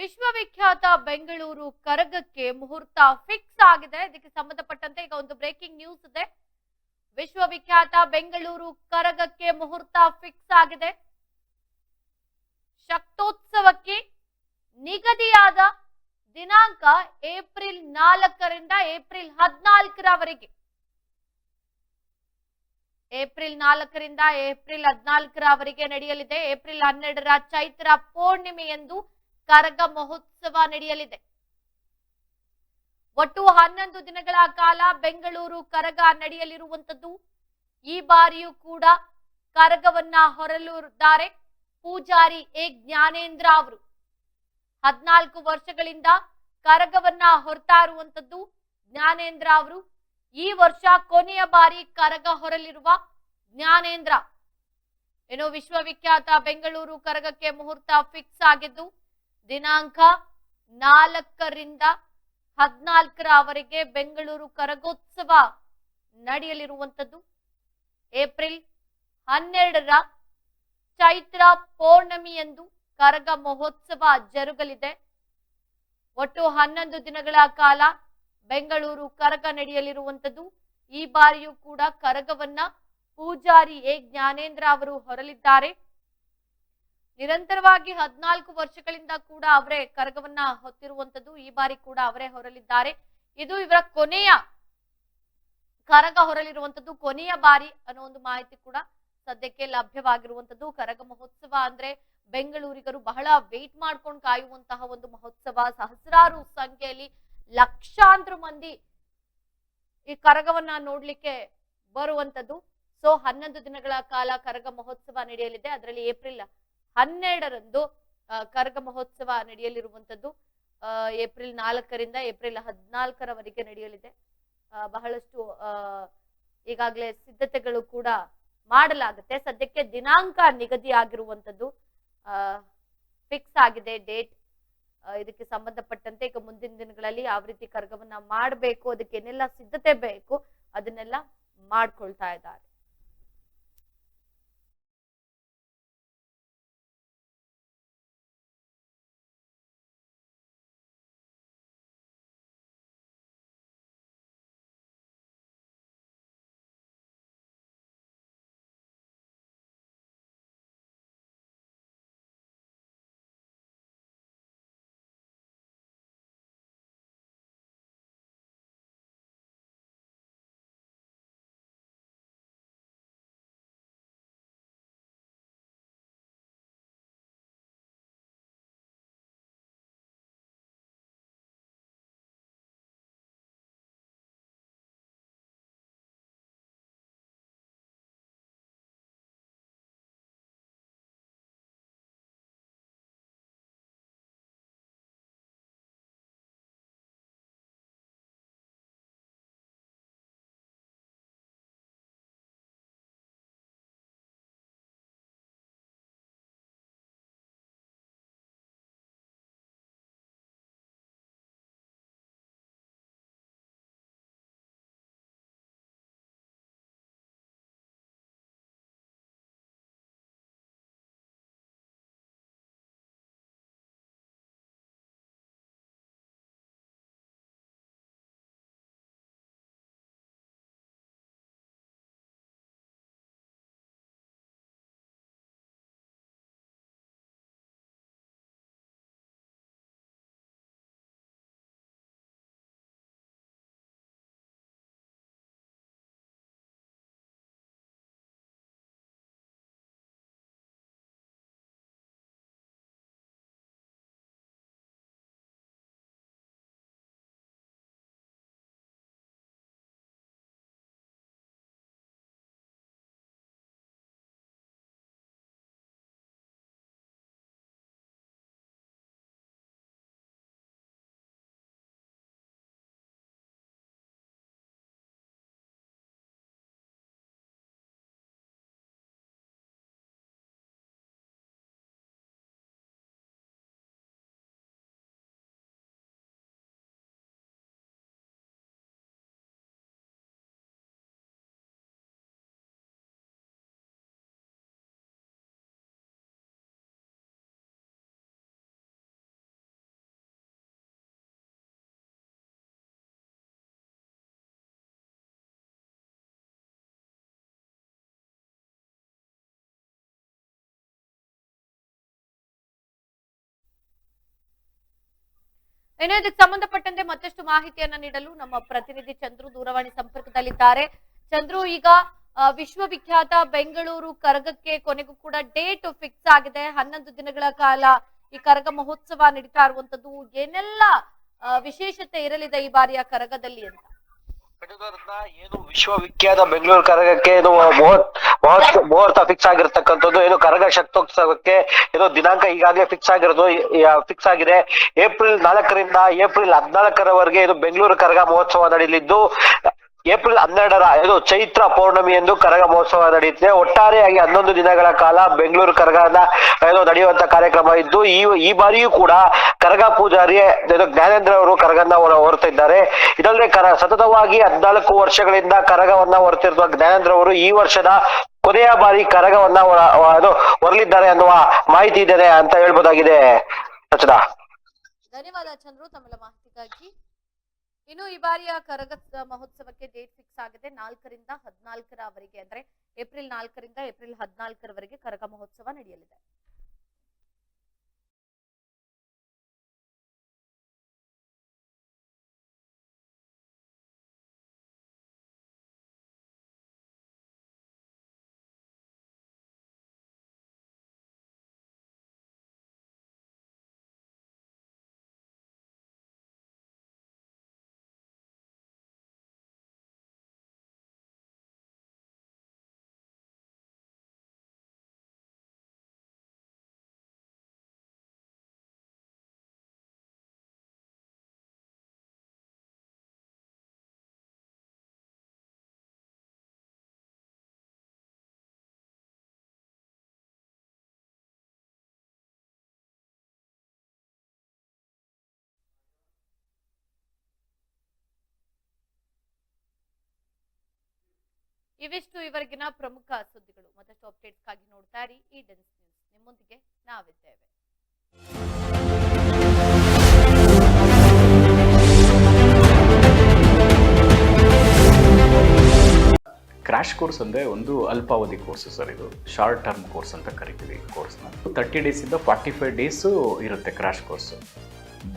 ವಿಶ್ವವಿಖ್ಯಾತ ಬೆಂಗಳೂರು ಕರಗಕ್ಕೆ ಮುಹೂರ್ತ ಫಿಕ್ಸ್ ಆಗಿದೆ. ಇದಕ್ಕೆ ಸಂಬಂಧಪಟ್ಟಂತೆ ಈಗ ಒಂದು ಬ್ರೇಕಿಂಗ್ ನ್ಯೂಸ್ ಇದೆ. ವಿಶ್ವವಿಖ್ಯಾತ ಬೆಂಗಳೂರು ಕರಗಕ್ಕೆ ಮುಹೂರ್ತ ಫಿಕ್ಸ್ ಆಗಿದೆ. ಶಕ್ತೋತ್ಸವಕ್ಕೆ ನಿಗದಿಯಾದ ದಿನಾಂಕ ಏಪ್ರಿಲ್ ನಾಲ್ಕರಿಂದ ಏಪ್ರಿಲ್ ಹದಿನಾಲ್ಕರವರೆಗೆ. ಏಪ್ರಿಲ್ ನಾಲ್ಕರಿಂದ ಏಪ್ರಿಲ್ ಹದಿನಾಲ್ಕರವರೆಗೆ ನಡೆಯಲಿದೆ. ಏಪ್ರಿಲ್ ಹನ್ನೆರಡರ ಚೈತ್ರ ಪೂರ್ಣಿಮೆಯಂದು ಕರಗ ಮಹೋತ್ಸವ ನಡೆಯಲಿದೆ. ಒಟ್ಟು ಹನ್ನೊಂದು ದಿನಗಳ ಕಾಲ ಬೆಂಗಳೂರು ಕರಗ ನಡೆಯಲಿರುವಂತದ್ದು ಈ ಬಾರಿಯೂ ಕೂಡ ಕರಗವನ್ನ ಹೊರಲಿದ್ದಾರೆ ಪೂಜಾರಿ ಎ ಜ್ಞಾನೇಂದ್ರ ಅವರು. ಹದ್ನಾಲ್ಕು ವರ್ಷಗಳಿಂದ ಕರಗವನ್ನ ಹೊರತಾ ಇರುವಂತದ್ದು ಜ್ಞಾನೇಂದ್ರ ಅವರು. ಈ ವರ್ಷ ಕೊನೆಯ ಬಾರಿ ಕರಗ ಹೊರಲಿರುವ ಜ್ಞಾನೇಂದ್ರ. ಏನೋ ವಿಶ್ವವಿಖ್ಯಾತ ಬೆಂಗಳೂರು ಕರಗಕ್ಕೆ ಮುಹೂರ್ತ ಫಿಕ್ಸ್ ಆಗಿದ್ದು ದಿನಾಂಕ ನಾಲ್ಕರಿಂದ ಹದಿನಾಲ್ಕರವರೆಗೆ ಬೆಂಗಳೂರು ಕರಗೋತ್ಸವ ನಡೆಯಲಿರುವಂತದ್ದು ಏಪ್ರಿಲ್ ಹನ್ನೆರಡರ ಚೈತ್ರ ಪೌರ್ಣಮಿಯಂದು ಕರಗ ಮಹೋತ್ಸವ ಜರುಗಲಿದೆ. ಒಟ್ಟು ಹನ್ನೊಂದು ದಿನಗಳ ಕಾಲ ಬೆಂಗಳೂರು ಕರಗ ನಡೆಯಲಿರುವಂತದ್ದು ಈ ಬಾರಿಯೂ ಕೂಡ ಕರಗವನ್ನ ಪೂಜಾರಿ ಎ ಜ್ಞಾನೇಂದ್ರ ಅವರು ಹೊರಲಿದ್ದಾರೆ. ನಿರಂತರವಾಗಿ ಹದಿನಾಲ್ಕು ವರ್ಷಗಳಿಂದ ಕೂಡ ಅವರೇ ಕರಗವನ್ನ ಹೊತ್ತಿರುವಂತದ್ದು ಈ ಬಾರಿ ಕೂಡ ಅವರೇ ಹೊರಲಿದ್ದಾರೆ. ಇದು ಇವರ ಕೊನೆಯ ಕರಗ ಹೊರಲಿರುವಂತದ್ದು, ಕೊನೆಯ ಬಾರಿ ಅನ್ನೋ ಒಂದು ಮಾಹಿತಿ ಕೂಡ ಸದ್ಯಕ್ಕೆ ಲಭ್ಯವಾಗಿರುವಂತದ್ದು. ಕರಗ ಮಹೋತ್ಸವ ಅಂದ್ರೆ ಬೆಂಗಳೂರಿಗರು ಬಹಳ ವೇಟ್ ಮಾಡ್ಕೊಂಡು ಕಾಯುವಂತಹ ಒಂದು ಮಹೋತ್ಸವ. ಸಹಸ್ರಾರು ಸಂಖ್ಯೆಯಲ್ಲಿ ಲಕ್ಷಾಂತರ ಮಂದಿ ಈ ಕರಗವನ್ನ ನೋಡ್ಲಿಕ್ಕೆ ಬರುವಂತದ್ದು. ಸೊ ಹನ್ನೊಂದು ದಿನಗಳ ಕಾಲ ಕರಗ ಮಹೋತ್ಸವ ನಡೆಯಲಿದೆ. ಅದರಲ್ಲಿ ಏಪ್ರಿಲ್ ಹನ್ನೆರಡರಂದು ಕರಗ ಮಹೋತ್ಸವ ನಡೆಯಲಿರುವಂತದ್ದು ಏಪ್ರಿಲ್ ನಾಲ್ಕರಿಂದ ಏಪ್ರಿಲ್ ಹದಿನಾಲ್ಕರವರೆಗೆ ನಡೆಯಲಿದೆ. ಬಹಳಷ್ಟು ಈಗಾಗಲೇ ಸಿದ್ಧತೆಗಳು ಕೂಡ ಮಾಡಲಾಗುತ್ತೆ. ಸದ್ಯಕ್ಕೆ ದಿನಾಂಕ ನಿಗದಿ ಆಗಿರುವಂತದ್ದು ಫಿಕ್ಸ್ ಆಗಿದೆ ಡೇಟ್. ಇದಕ್ಕೆ ಸಂಬಂಧಪಟ್ಟಂತೆ ಈಗ ಮುಂದಿನ ದಿನಗಳಲ್ಲಿ ಯಾವ ರೀತಿ ಕರ್ಗವನ್ನ ಮಾಡಬೇಕು, ಅದಕ್ಕೆ ಏನೆಲ್ಲ ಸಿದ್ಧತೆ ಬೇಕು, ಅದನ್ನೆಲ್ಲ ಮಾಡ್ಕೊಳ್ತಾ ಇದ್ದಾರೆ. ಇನ್ನು ಇದಕ್ಕೆ ಸಂಬಂಧಪಟ್ಟಂತೆ ಮತ್ತಷ್ಟು ಮಾಹಿತಿಯನ್ನ ನೀಡಲು ನಮ್ಮ ಪ್ರತಿನಿಧಿ ಚಂದ್ರು ದೂರವಾಣಿ ಸಂಪರ್ಕದಲ್ಲಿದ್ದಾರೆ. ಚಂದ್ರು, ಈಗ ವಿಶ್ವವಿಖ್ಯಾತ ಬೆಂಗಳೂರು ಕರಗಕ್ಕೆ ಕೊನೆಗೂ ಕೂಡ ಡೇಟ್ ಫಿಕ್ಸ್ ಆಗಿದೆ. ಹನ್ನೊಂದು ದಿನಗಳ ಕಾಲ ಈ ಕರಗ ಮಹೋತ್ಸವ ನಡೀತಾ ಇರುವಂತದ್ದು. ಏನೆಲ್ಲ ವಿಶೇಷತೆ ಇರಲಿದೆ ಈ ಬಾರಿಯ ಕರಗದಲ್ಲಿ ಅಂತ? ಕಡೂರನ್ನ ಏನು ವಿಶ್ವವಿಖ್ಯಾತ ಬೆಂಗಳೂರು ಕರಗಕ್ಕೆ ಏನು ಮುಹೂರ್ತ ಮುಹೂರ್ತ ಮುಹೂರ್ತ ಫಿಕ್ಸ್ ಆಗಿರ್ತಕ್ಕಂಥದ್ದು, ಏನು ಕರಗ ಶಕ್ತೋತ್ಸವಕ್ಕೆ ಏನು ದಿನಾಂಕ ಈಗಾಗಲೇ ಫಿಕ್ಸ್ ಆಗಿರೋದು ಫಿಕ್ಸ್ ಆಗಿದೆ. ಏಪ್ರಿಲ್ ನಾಲ್ಕರಿಂದ ಏಪ್ರಿಲ್ ಹದಿನಾಲ್ಕರವರೆಗೆ ಇದು ಬೆಂಗಳೂರು ಕರಗ ಮಹೋತ್ಸವ ನಡೆಯಲಿದ್ದು ಏಪ್ರಿಲ್ ಹನ್ನೆರಡರ ಇದು ಚೈತ್ರ ಪೌರ್ಣಮಿ ಎಂದು ಕರಗ ಮಹೋತ್ಸವ ನಡೆಯುತ್ತೆ ಒಟ್ಟಾರೆಯಾಗಿ ಹನ್ನೊಂದು ದಿನಗಳ ಕಾಲ ಬೆಂಗಳೂರು ಕರಗದ ಏನೋ ನಡೆಯುವಂತ ಕಾರ್ಯಕ್ರಮ ಇದ್ದು, ಈ ಈ ಬಾರಿಯೂ ಕೂಡ ಕರಗ ಪೂಜಾರಿ ಜ್ಞಾನೇಂದ್ರ ಅವರು ಕರಗನ್ನ ಹೊರತಿದ್ದಾರೆ. ಇದಲ್ಲದೆ ಕರ, ಸತತವಾಗಿ ಹದಿನಾಲ್ಕು ವರ್ಷಗಳಿಂದ ಕರಗವನ್ನ ಹೊರತಿರುವ ಜ್ಞಾನೇಂದ್ರ ಅವರು ಈ ವರ್ಷದ ಕೊನೆಯ ಬಾರಿ ಕರಗವನ್ನ ಅದು ಹೊರಲಿದ್ದಾರೆ ಅನ್ನುವ ಮಾಹಿತಿ ಇದೆ ಅಂತ ಹೇಳ್ಬೋದಾಗಿದೆ. ರಚನಾ. ಧನ್ಯವಾದ ಚಂದ್ರು ತಮ್ಮ ಮಾಹಿತಿಗಾಗಿ. ಇನ್ನು ಈ ಬಾರಿಯ ಕರಗ ಮಹೋತ್ಸವಕ್ಕೆ ಡೇಟ್ ಫಿಕ್ಸ್ ಆಗಿದೆ. ನಾಲ್ಕರಿಂದ ಹದಿನಾಲ್ಕರವರೆಗೆ ಅಂದ್ರೆ ಏಪ್ರಿಲ್ ನಾಲ್ಕರಿಂದ ಏಪ್ರಿಲ್ ಹದಿನಾಲ್ಕರವರೆಗೆ ಕರಗ ಮಹೋತ್ಸವ ನಡೆಯಲಿದೆ. ಇವಿಷ್ಟು ಇವರೆಗಿನ ಪ್ರಮುಖ ಸುದ್ದಿಗಳು. ಮತ್ತಷ್ಟು ಅಪ್ಡೇಟ್ಸ್ಗಾಗಿ ನೋಡ್ತಾ ಇರಿ ಈ ಡೆನ್ಸ್ ನ್ಯೂಸ್. ನಿಮ್ಮೊಂದಿಗೆ ನಾವಿದ್ದೇವೆ. ಕ್ರ್ಯಾಶ್ ಕೋರ್ಸ್ ಅಂದರೆ ಒಂದು ಅಲ್ಪಾವಧಿ ಕೋರ್ಸ್ ಸರ್ ಇದು. ಶಾರ್ಟ್ ಟರ್ಮ್ ಕೋರ್ಸ್ ಅಂತ ಕರಿತೀವಿ ಈ ಕೋರ್ಸ್ನ ತರ್ಟಿ ಡೇಸಿಂದ ಫಾರ್ಟಿ ಫೈವ್ ಡೇಸು ಇರುತ್ತೆ ಕ್ರ್ಯಾಶ್ ಕೋರ್ಸು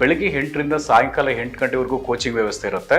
ಬೆಳಗ್ಗೆ ಎಂಟರಿಂದ ಸಾಯಂಕಾಲ ಎಂಟು ಗಂಟೆವರೆಗೂ ಕೋಚಿಂಗ್ ವ್ಯವಸ್ಥೆ ಇರುತ್ತೆ.